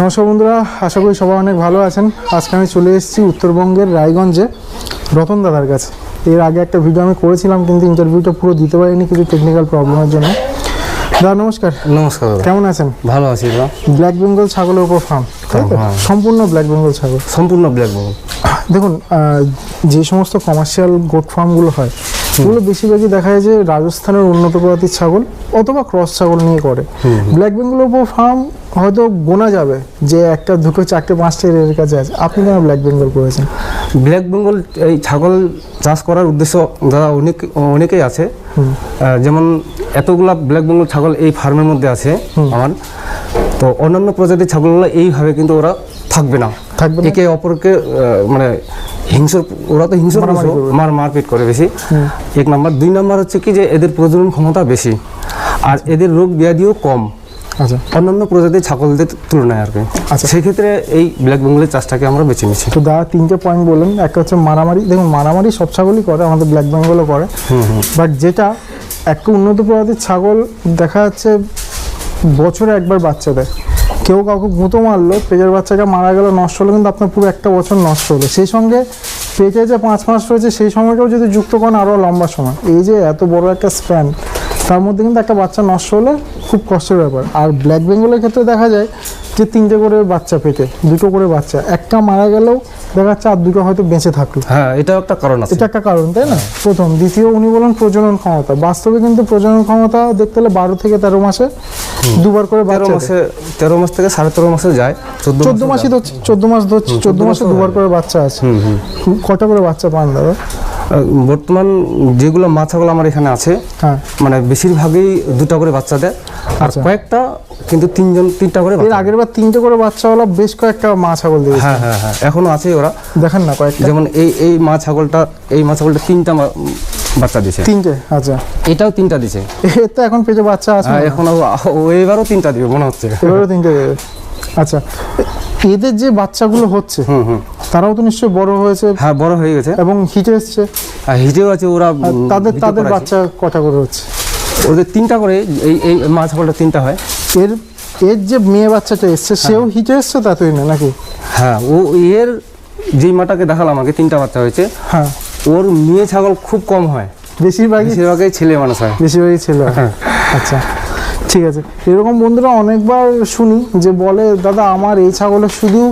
নমস্কার বন্ধুরা আশা করি সবাই অনেক ভালো আছেন। আজকে আমি চলে এসেছি উত্তরবঙ্গের রায়গঞ্জে রতন দাদার কাছে। এর আগে একটা ভিডিও আমি করেছিলাম কিন্তু ইন্টারভিউটা পুরো দিতে পারিনি কিছু টেকনিক্যাল প্রবলেমের জন্য। দাদা নমস্কার। নমস্কার কেমন আছেন? ভালো আছি ব্ল্যাক বেঙ্গল ছাগলের উপর ফার্ম হ্যাঁ। সম্পূর্ণ ব্ল্যাক বেঙ্গল ছাগল। সম্পূর্ণ ব্ল্যাক বেঙ্গল দেখুন যে সমস্ত কমার্শিয়াল গোট ফার্মগুলো হয় ওগুলো বেশিরভাগই দেখা যায় যে রাজস্থানের উন্নত প্রজাতির ছাগল অথবা ক্রস ছাগল নিয়ে করে। ব্ল্যাক বেঙ্গল উপর ফার্ম হয়তো গোনা যাবে যে একটা দুটো চারটে পাঁচটা এর কাছে আছে। আপনি কেন ব্ল্যাক বেঙ্গল করেছেন? ব্ল্যাক বেঙ্গল এই ছাগল চাষ করার উদ্দেশ্য দাদা অনেক অনেকেই আছে। যেমন এতগুলা ব্ল্যাক বেঙ্গল ছাগল এই ফার্মের মধ্যে আছে আমার। তো অন্যান্য প্রজাতির ছাগলগুলো এইভাবে কিন্তু ওরা থাকবে না। থাকবে একে অপরকে মানে হিংস্র ওরা তো হিংস্র। মার মারপিট করে বেশি। এক নাম্বার। দুই নাম্বার হচ্ছে কি যে এদের প্রজনন ক্ষমতা বেশি। আর এদের রোগ ব্যাধিও কম। আচ্ছা। অন্যান্য প্রজাতির ছাগলদের তুলনায় আর কি। আচ্ছা। সেক্ষেত্রে এই ব্ল্যাক বেঙ্গলের চাষটাকে আমরা বেছে নিচ্ছি। তো দাদা তিনটে পয়েন্ট বললেন। একটা হচ্ছে মারামারি। দেখুন মারামারি সব ছাগলই করে আমাদের ব্ল্যাক বেঙ্গলও করে। বাট যেটা একটা উন্নত প্রজাতির ছাগল দেখা যাচ্ছে বছরে একবার বাচ্চা দেয় কেউ কাউকে গুঁতো মারলো পেজের বাচ্চাটা মারা গেল নষ্ট হলো কিন্তু আপনার পুরো একটা বছর নষ্ট হলো। সেই সঙ্গে পেজে যে পাঁচ মাস রয়েছে সেই সময়টাও যদি যুক্ত করেন আরও লম্বা সময়। এই যে এত বড় একটা স্প্যান তার মধ্যে কিন্তু একটা বাচ্চা নষ্ট হলে খুব কষ্টের ব্যাপার। আর ব্ল্যাক বেঙ্গলের ক্ষেত্রে দেখা যায় যে তিনটে করে বাচ্চা পেটে দুটো করে বাচ্চা। একটা মারা গেলেও দেখা যাচ্ছে আর দুটো হয়তো বেঁচে থাকল। হ্যাঁ এটাও একটা কারণ আছে। এটা একটা কারণ তাই না? প্রথম। দ্বিতীয় উনি বলেন প্রজনন ক্ষমতা। বাস্তবে কিন্তু প্রজনন ক্ষমতা দেখতে হলে বারো থেকে তেরো মাসে দুবার করে বারো মাসে তেরো মাস থেকে সাড়ে তেরো মাসে যায় চোদ্দ চোদ্দ মাসই ধরছি চোদ্দ মাস ধরছি চোদ্দ মাসে দুবার করে বাচ্চা আছে। কটা করে বাচ্চা পান দাদা? বর্তমান যেগুলো মাছাগুলো আমার এখানে আছে হ্যাঁ। মানে বেশিরভাগই দুটা করে বাচ্চা দেয়। আর আচ্ছা। কয়েকটা কিন্তু তিনজন তিনটা করে এর আগের বার তিনটে করে বাচ্চা হলো বেশ কয়েকটা মা ছাগল দিয়েছে। হ্যাঁ হ্যাঁ হ্যাঁ এখনও আছে ওরা। দেখেন না কয়েকটা। যেমন এই এই মা ছাগলটা এই মা ছাগলটা তিনটা বাচ্চা দিছে তিনটে আচ্ছা। এটাও তিনটা দিছে এর তো এখন পেটে বাচ্চা আছে হ্যাঁ এখন এবারও তিনটা দিবে মনে হচ্ছে। এবারও তিনটে দেবে। আচ্ছা এদের যে বাচ্চাগুলো হচ্ছে হুম হুম। তারাও তো নিশ্চয়ই বড় হয়েছে হ্যাঁ বড় হয়ে গেছে। এবং হিটে এসছে। আর হিটেও আছে ওরা তাদের তাদের বাচ্চা কটা করে হচ্ছে? ওদের তিনটা করে এই এই মা ছাগলটা তিনটা হয়। এর এর যে মেয়ে বাচ্চাটা এসছে সেও হিটে এসছে তা তুই না নাকি? হ্যাঁ ও এর যেই মাটাকে দেখালাম আমাকে তিনটা বাচ্চা হয়েছে হ্যাঁ। ওর মেয়ে ছাগল খুব কম হয়। বেশিরভাগই বেশিরভাগই ছেলে মানুষ হয়। বেশিরভাগই ছেলে হ্যাঁ। আচ্ছা ঠিক আছে। এরকম বন্ধুরা অনেকবার শুনি যে বলে দাদা আমার এই ছাগলের শুধু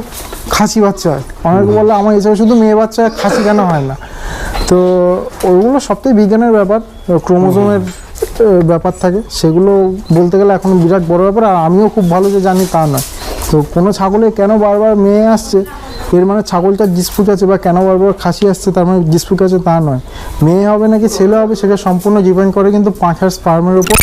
খাসি বাচ্চা হয়। অনেকে বলে, আমার ছাগল শুধু মেয়ে বাচ্চা, খাসি কেন হয় না? তো ওগুলো সবটাই বিজ্ঞানের ব্যাপার, ক্রোমোজোমের ব্যাপার থাকে। সেগুলো বলতে গেলে এখন বিরাট বড় ব্যাপার, আর আমিও খুব ভালো যে জানি তা নয়। তো কোনো ছাগলে কেন বারবার মেয়ে আসছে? এর মানে ছাগলটা ডিসপুট আছে বা কেন বারবার খাসি আসছে, তার মানে ডিসপুট আছে তা নয়। মেয়ে হবে নাকি ছেলে হবে, সেটা সম্পূর্ণ ডিপেন্ড করে কিন্তু পাঁচ পাঁচার স্পার্মের উপর।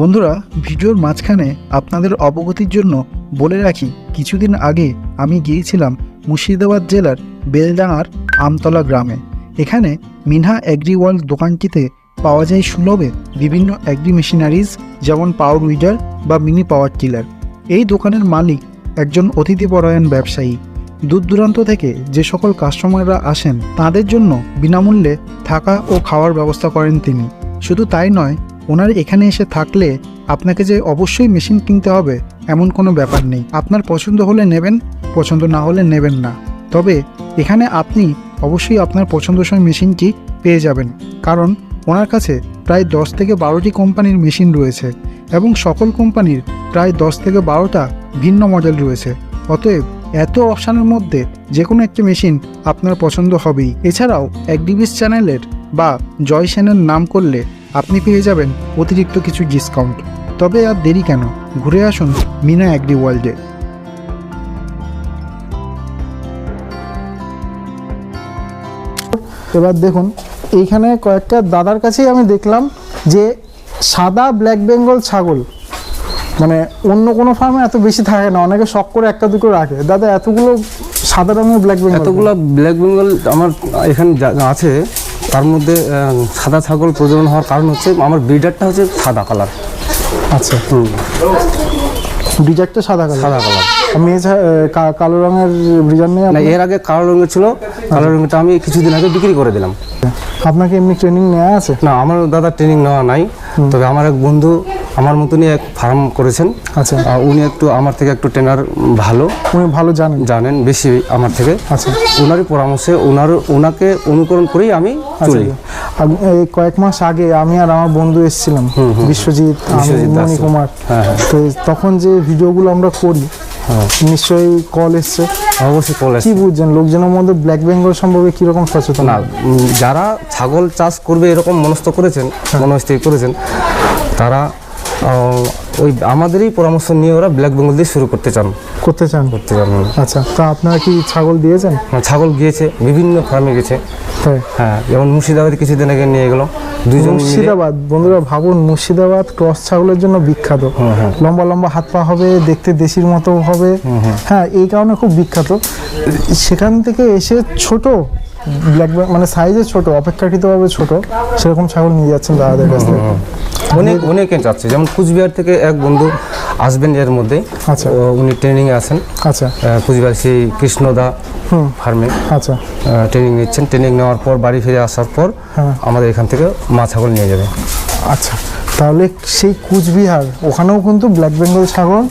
বন্ধুরা, ভিডিওর মাঝখানে আপনাদের অবগতির জন্য বলে রাখি, কিছুদিন আগে আমি গিয়েছিলাম মুর্শিদাবাদ জেলার বেলডাঙার আমতলা গ্রামে। এখানে মিনহা অ্যাগ্রি ওয়ার্ল্ড দোকানটিতে পাওয়া যায় সুলভে বিভিন্ন অ্যাগ্রি মেশিনারিজ যেমন পাওয়ার উইডার বা মিনি পাওয়ার টিলার এই দোকানের মালিক একজন অতিথিপরায়ণ ব্যবসায়ী। দূর দূরান্ত থেকে যে সকল কাস্টমাররা আসেন, তাদের জন্য বিনামূল্যে থাকা ও খাওয়ার ব্যবস্থা করেন তিনি। শুধু তাই নয় ওনার এখানে এসে থাকলে আপনাকে যে অবশ্যই মেশিন কিনতে হবে, এমন কোনো ব্যাপার নেই। আপনার পছন্দ হলে নেবেন, পছন্দ না হলে নেবেন না। তবে এখানে আপনি অবশ্যই আপনার পছন্দসই মেশিনটি পেয়ে যাবেন। কারণ ওনার কাছে প্রায় দশ থেকে বারোটি কোম্পানির মেশিন রয়েছে এবং সকল কোম্পানির প্রায় দশ থেকে বারোটা ভিন্ন মডেল রয়েছে। অতএব এত অপশানের মধ্যে যে কোনো একটি মেশিন আপনার পছন্দ হবেই। এছাড়াও একডিবিস চ্যানেলের বা জয় সেনের নাম করলে আপনি পেয়ে যাবেন অতিরিক্ত কিছু ডিসকাউন্ট তবে আর দেরি কেন? ঘুরে আসুন মিনা অ্যাগ্রি ওয়ার্ল্ডে এবার দেখুন এইখানে কয়েকটা দাদার কাছেই আমি দেখলাম যে সাদা ব্ল্যাক বেঙ্গল ছাগল। মানে অন্য কোনো ফার্মে এত বেশি থাকে না অনেকে শখ করে একটা দুটো রাখে। দাদা এতগুলো সাদা রঙের ব্ল্যাক বেঙ্গল এতগুলো ব্ল্যাক বেঙ্গল আমার এখানে আছে। তার মধ্যে সাদা ছাগল প্রজনন হওয়ার কারণ হচ্ছে আমার ব্রিডারটা হচ্ছে সাদা কালার। আচ্ছা। হুম। ব্রিডারটা সাদা কালার। সাদা কালার। ছা- কালো রঙের ব্রিজার নেই না এর আগে কালো রঙের ছিল কালো রঙটা আমি কিছুদিন আগে বিক্রি করে দিলাম। আপনাকে এমনি ট্রেনিং নেওয়া আছে? না আমার দাদা ট্রেনিং নেওয়া নাই তবে আমার এক বন্ধু আমার মতনই এক ফার্ম করেছেন। আচ্ছা। উনি একটু আমার থেকে একটু ট্রেনার ভালো। উনি ভালো জানেন? জানেন বেশি আমার থেকে। আচ্ছা। ওনারই পরামর্শে ওনার ওনাকে অনুকরণ করেই আমি চলি। এই কয়েক মাস আগে আমি আর আমার বন্ধু এসেছিলাম বিশ্বজিৎ। মণি কুমার। হ্যাঁ, হ্যাঁ। তো তখন যে ভিডিওগুলো আমরা করি নিশ্চয়ই কল এসছে। অবশ্যই কল কি বুঝছেন লোকজনের মধ্যে ব্ল্যাক বেঙ্গল সম্পর্কে কীরকম সচেতন? না যারা ছাগল চাষ করবে এরকম মনস্থ করেছেন মনস্থির করেছেন তারা ওই আমাদেরই পরামর্শ নিয়ে ওরা ব্ল্যাক বেঙ্গল দিয়ে শুরু করতে চান। করতে চান? করতে চান আচ্ছা তা আপনারা কি ছাগল দিয়েছেন? ছাগল গিয়েছে বিভিন্ন ফার্মে গেছে। তাই হ্যাঁ যেমন মুর্শিদাবাদে কিছুদিন আগে নিয়ে গেল। দুইজন মিলে মুর্শিদাবাদ বন্ধুরা ভাবুন মুর্শিদাবাদ ক্রস ছাগলের জন্য বিখ্যাত। লম্বা লম্বা হাত পা হবে দেখতে দেশির মতো হবে। হ্যাঁ এই কারণে খুব বিখ্যাত। সেখান থেকে এসে ছোট ব্ল্যাক মানে সাইজে ছোট অপেক্ষাকৃতভাবে ছোট সেরকম ছাগল নিয়ে যাচ্ছেন দাদাদের কাছ থেকে। অনেক অনেকে যাচ্ছে। যেমন কুচবিহার থেকে এক বন্ধু আসবেন এর মধ্যে আচ্ছা। উনি ট্রেনিংয়ে আছেন। আচ্ছা। কুচবিহার সেই কৃষ্ণদা ফার্মে আচ্ছা। ট্রেনিং নিচ্ছেন। ট্রেনিং নেওয়ার পর বাড়ি ফিরে আসার পর হ্যাঁ। আমাদের এখান থেকে মা ছাগল নিয়ে যাবে। আচ্ছা। তাহলে সেই কুচবিহার ওখানেও কিন্তু ব্ল্যাক বেঙ্গল ছাগল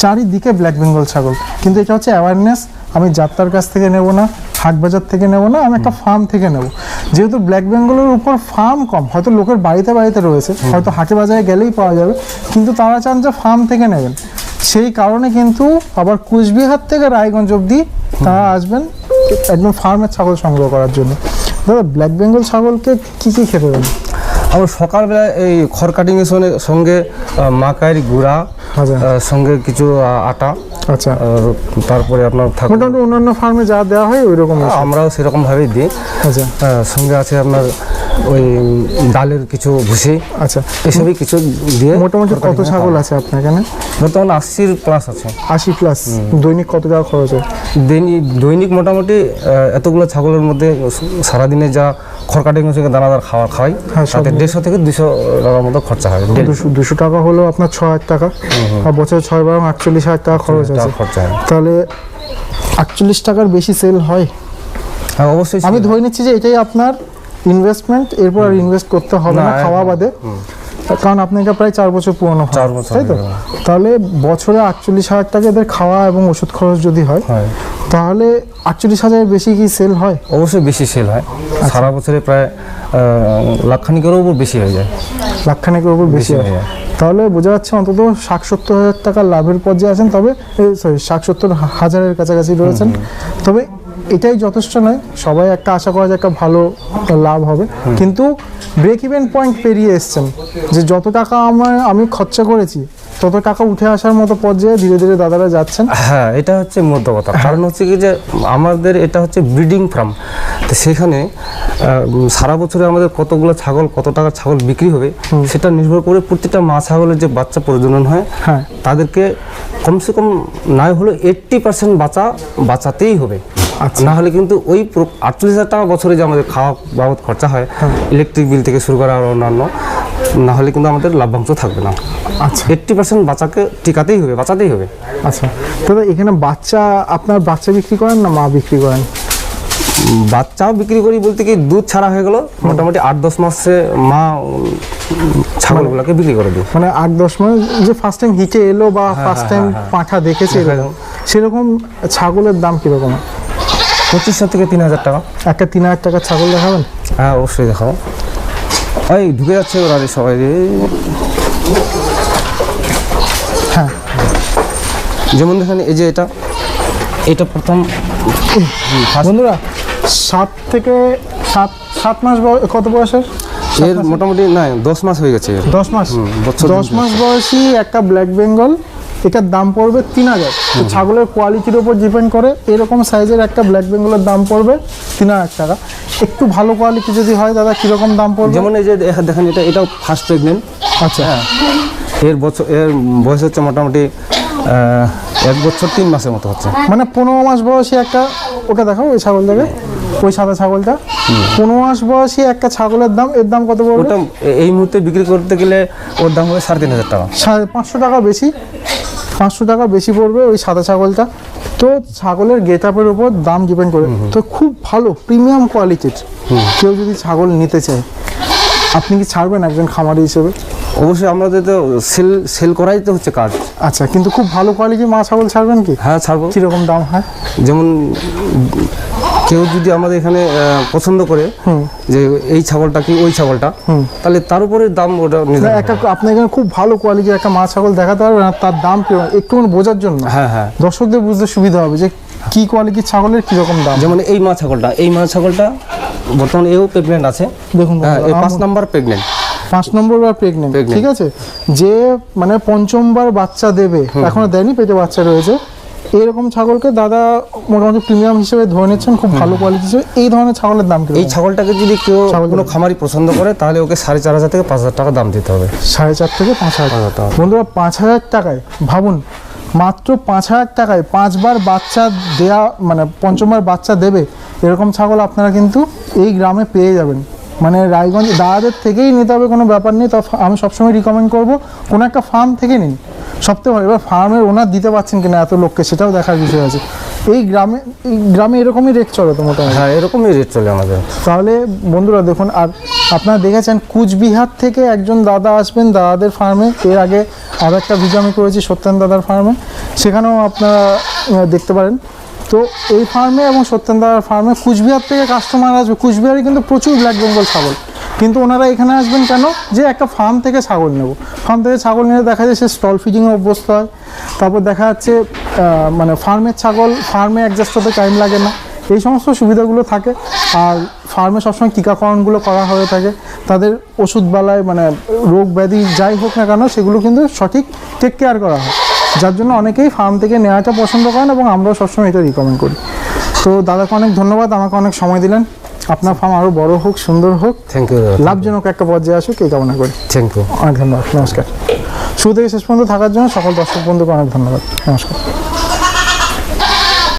চারিদিকে ব্ল্যাক বেঙ্গল ছাগল। কিন্তু এটা হচ্ছে অ্যাওয়ারনেস আমি যাত্রার কাছ থেকে নেব না। হাট বাজার থেকে নেব না আমি একটা ফার্ম থেকে নেব। যেহেতু ব্ল্যাক বেঙ্গলের উপর ফার্ম কম হয়তো লোকের বাড়িতে বাড়িতে রয়েছে হয়তো হাটে বাজারে গেলেই পাওয়া যাবে কিন্তু তারা চান যে ফার্ম থেকে নেবেন। সেই কারণে কিন্তু আবার কুচবিহার থেকে রায়গঞ্জ অবধি তারা আসবেন একদম ফার্মের ছাগল সংগ্রহ করার জন্য। দাদা ব্ল্যাক বেঙ্গল ছাগলকে কী কী খেতে দেন? আবার সকালবেলা এই খড় কাটিংয়ের সঙ্গে- সঙ্গে মাকাইয়ের গুঁড়া সঙ্গে কিছু আটা। আচ্ছা। আর তারপরে আপনার মোটামুটি অন্যান্য ফার্মে যা দেওয়া হয় ওই রকম আমরাও সেরকম ভাবেই দিই। আচ্ছা। সঙ্গে আছে আপনার ওই ডালের কিছু ভুসি। আচ্ছা। এসবই কিছু দিয়ে মোটামুটি কত ছাগল আছে আপনার এখানে? বর্তমানে আশির প্লাস আছে। আশি প্লাস দৈনিক কত টাকা খরচ হয়? দৈনিক দৈনিক মোটামুটি এতগুলো ছাগলের মধ্যে সারাদিনে যা খড় কাটিং সঙ্গে দানাদার খাওয়া খাওয়াই হ্যাঁ, তাতে দেড়শো থেকে দুশো টাকার মতো খরচা হয়। দুশো দুশো টাকা হলো আপনার ছ হাজার টাকা। আর বছরে ছয় বারো আটচল্লিশ হাজার টাকা খরচ আছে। হয়। তাহলে আটচল্লিশ টাকার বেশি সেল হয়? হ্যাঁ অবশ্যই আমি ধরে নিচ্ছি যে এটাই আপনার ইনভেস্টমেন্ট এরপর আর ইনভেস্ট করতে হবে না, খাওয়া বাদে। কারণ আপনি এটা প্রায় চার বছর পুরনো চার বছর তাই তো? তাহলে বছরে আটচল্লিশ হাজার টাকা এদের খাওয়া এবং ওষুধ খরচ যদি হয় তাহলে আটচল্লিশ হাজারের বেশি কি সেল হয়? অবশ্যই বেশি সেল হয়। আচ্ছা। সারা বছরে প্রায় লাখখানিকেরও উপর বেশি হয়ে যায়। লাখখানেকের উপর বেশি হয়ে যায়। তাহলে বোঝা যাচ্ছে অন্তত ষাট সত্তর হাজার টাকা লাভের পর্যায়ে আছেন তবে সরি ষাট সত্তর হাজারের কাছাকাছি রয়েছেন। তবে এটাই যথেষ্ট নয় সবাই একটা আশা করা যায় একটা ভালো লাভ হবে। কিন্তু ব্রেক ইভেন পয়েন্ট পেরিয়ে এসছেন যে যত টাকা আমার আমি খরচা করেছি তত টাকা উঠে আসার মতো পর্যায়ে ধীরে ধীরে দাদারা যাচ্ছেন। হ্যাঁ এটা হচ্ছে মধ্য কথা। কারণ হচ্ছে কি যে আমাদের এটা হচ্ছে ব্রিডিং ফার্ম। তো সেখানে সারা বছরে আমাদের কতগুলো ছাগল কত টাকার ছাগল বিক্রি হবে সেটা নির্ভর করে প্রতিটা মা ছাগলের যে বাচ্চা প্রজনন হয় হ্যাঁ। তাদেরকে কমসে কম না হলেও এইট্টি পার্সেন্ট বাচ্চা বাঁচাতেই হবে। আচ্ছা। না হলে কিন্তু ওই আটচল্লিশ হাজার টাকা বছরে যে আমাদের খাওয়া বাবদ খরচা হয় হ্যাঁ। ইলেকট্রিক বিল থেকে শুরু করে আর অন্যান্য না হলে কিন্তু আমাদের লাভ্যাংশ থাকবে না। আচ্ছা। এইট্টি পার্সেন্ট বাচ্চাকে টিকাতেই হবে বাঁচাতেই হবে। আচ্ছা। দাদা এখানে বাচ্চা আপনার বাচ্চা বিক্রি করেন না মা বিক্রি করেন? বাচ্চাও বিক্রি করি বলতে কি দুধ ছাড়া হয়ে গেল। মোটামুটি আট দশ মাসে মা ছাগলগুলোকে বিক্রি করে দিই। মানে আট দশ মাস যে ফার্স্ট টাইম হিটে এলো বা ফার্স্ট টাইম হ্যাঁ, হ্যাঁ। পাঁঠা দেখেছে হ্যাঁ, এরকম সেরকম ছাগলের দাম কীরকম? পঁচিশশো থেকে তিন হাজার টাকা। একটা তিন হাজার টাকার ছাগল দেখাবেন? হ্যাঁ অবশ্যই দেখাবো। ওই ঢুকে যাচ্ছে ওরা রে সবাই রে। হ্যাঁ। যেমন দেখেন এই যে এটা এটা প্রথম। বন্ধুরা সাত থেকে সাত সাত মাস কত বয়সের? এর মোটামুটি না দশ মাস হয়ে গেছে দশ মাস। দশ মাস বয়সী একটা ব্ল্যাক বেঙ্গল। এটার দাম পড়বে তিন হাজার। ছাগলের কোয়ালিটির উপর ডিপেন্ড করে এরকম সাইজের একটা ব্ল্যাক বেঙ্গলের দাম পড়বে তিন হাজার টাকা। একটু ভালো কোয়ালিটি যদি হয় দাদা কীরকম দাম পড়বে? যেমন এই যে দেখেন এটা এটাও ফার্স্ট প্রেগনেন্ট আচ্ছা। হ্যাঁ। এর বছর এর বয়স হচ্ছে মোটামুটি এক বছর তিন মাসের মতো হচ্ছে। মানে পনেরো মাস বয়সী একটা ওটা দেখাও ওই ছাগল ছাগলটাকে ওই সাদা ছাগলটা। পনেরো মাস বয়সী একটা ছাগলের দাম এর দাম কত পড়বে? ওটা এই মুহূর্তে বিক্রি করতে গেলে ওর দাম হবে সাড়ে তিন হাজার টাকা। সাড়ে পাঁচশো টাকা বেশি। পাঁচশো টাকা বেশি পড়বে ওই সাদা ছাগলটা। তো ছাগলের গেট আপের উপর দাম ডিপেন্ড করে। তো খুব ভালো প্রিমিয়াম কোয়ালিটির কেউ যদি ছাগল নিতে চায় আপনি কি ছাড়বেন একজন খামারি হিসেবে? অবশ্যই আমাদের তো সেল সেল করাই তো হচ্ছে কাজ। আচ্ছা কিন্তু খুব ভালো কোয়ালিটির মা ছাগল ছাড়বেন কি? হ্যাঁ ছাড়বো। কীরকম দাম হয়? যেমন কেউ যদি আমাদের এখানে পছন্দ করে যে এই ছাগলটা কি ওই ছাগলটা তাহলে তার উপরে দাম ওটা না, একটা হবে। আপনি এখানে খুব ভালো কোয়ালিটির একটা মা ছাগল দেখাতে পারবেন আর তার দাম কীরকম একটু বোঝার জন্য? হ্যাঁ হ্যাঁ। দর্শকদের বুঝতে সুবিধা হবে যে কি কোয়ালিটির ছাগলের কীরকম দাম। যেমন এই মা ছাগলটা এই মা ছাগলটা বর্তমানে এও প্রেগনেন্ট আছে। দেখুন হ্যাঁ এই পাঁচ নাম্বার প্রেগনেন্ট পাঁচ নম্বর বা প্রেগনেন্ট ঠিক আছে? যে মানে পঞ্চমবার বাচ্চা দেবে এখনও দেয়নি পেটে বাচ্চা রয়েছে। এরকম ছাগলকে দাদা মোটামুটি প্রিমিয়াম হিসেবে ধরে নিচ্ছেন খুব ভালো কোয়ালিটি হিসেবে। এই ধরনের ছাগলের দাম কি এই ছাগলটাকে যদি কেউ কোনো খামারি পছন্দ করে তাহলে ওকে সাড়ে চার হাজার থেকে পাঁচ হাজার টাকা দাম দিতে হবে। সাড়ে চার থেকে পাঁচ হাজার। পাঁচ হাজার টাকা। বন্ধুরা পাঁচ হাজার টাকায় ভাবুন মাত্র পাঁচ হাজার টাকায় পাঁচবার বাচ্চা দেয়া মানে পঞ্চমবার বাচ্চা দেবে এরকম ছাগল আপনারা কিন্তু এই গ্রামে পেয়ে যাবেন। মানে রায়গঞ্জ দাদাদের থেকেই নিতে হবে কোনো ব্যাপার নেই। তো আমি সবসময় রিকমেন্ড করব কোনো একটা ফার্ম থেকে নিন। সবথেকে ভালো এবার ফার্মের ওনার দিতে পারছেন কিনা এত লোককে সেটাও দেখার বিষয় আছে। এই গ্রামে এই গ্রামে এরকমই রেট চলে তো মোটামুটি? হ্যাঁ এরকমই রেট চলে আমাদের। তাহলে বন্ধুরা দেখুন আর আপনারা দেখেছেন কুচবিহার থেকে একজন দাদা আসবেন দাদাদের ফার্মে এর আগে আর একটা ভিডিও আমি করেছি সত্যেন দাদার ফার্মে সেখানেও আপনারা দেখতে পারেন। তো এই ফার্মে এবং সত্যেন দাদার ফার্মে কুচবিহার থেকে কাস্টমার আসবে। কুচবিহারে কিন্তু প্রচুর ব্ল্যাক বেঙ্গল ছাগল। কিন্তু ওনারা এখানে আসবেন কেন? যে একটা ফার্ম থেকে ছাগল নেব। ফার্ম থেকে ছাগল নিয়ে দেখা যায় সে স্টল ফিডিংয়ে অভ্যস্ত হয়। তারপর দেখা যাচ্ছে মানে ফার্মের ছাগল ফার্মে অ্যাডজাস্ট হতে টাইম লাগে না। এই সমস্ত সুবিধাগুলো থাকে। আর ফার্মে সবসময় টিকাকরণগুলো করা হয়ে থাকে। তাদের ওষুধবেলায় মানে রোগ ব্যাধি যাই হোক না কেন, সেগুলো কিন্তু সঠিক টেক কেয়ার করা হয়। যার জন্য অনেকেই ফার্ম থেকে নেওয়াটা পছন্দ করেন এবং আমরাও সবসময় এটা রিকমেন্ড করি। তো দাদাকে অনেক ধন্যবাদ আমাকে অনেক সময় দিলেন। আপনার ফার্ম আরও বড় হোক সুন্দর হোক। থ্যাংক ইউ লাভজনক একটা পর্যায়ে আসুক এই কামনা করি। থ্যাংক ইউ অনেক ধন্যবাদ নমস্কার। শুরু থেকে শেষ পর্যন্ত থাকার জন্য সকল দর্শক বন্ধুকে অনেক ধন্যবাদ। নমস্কার।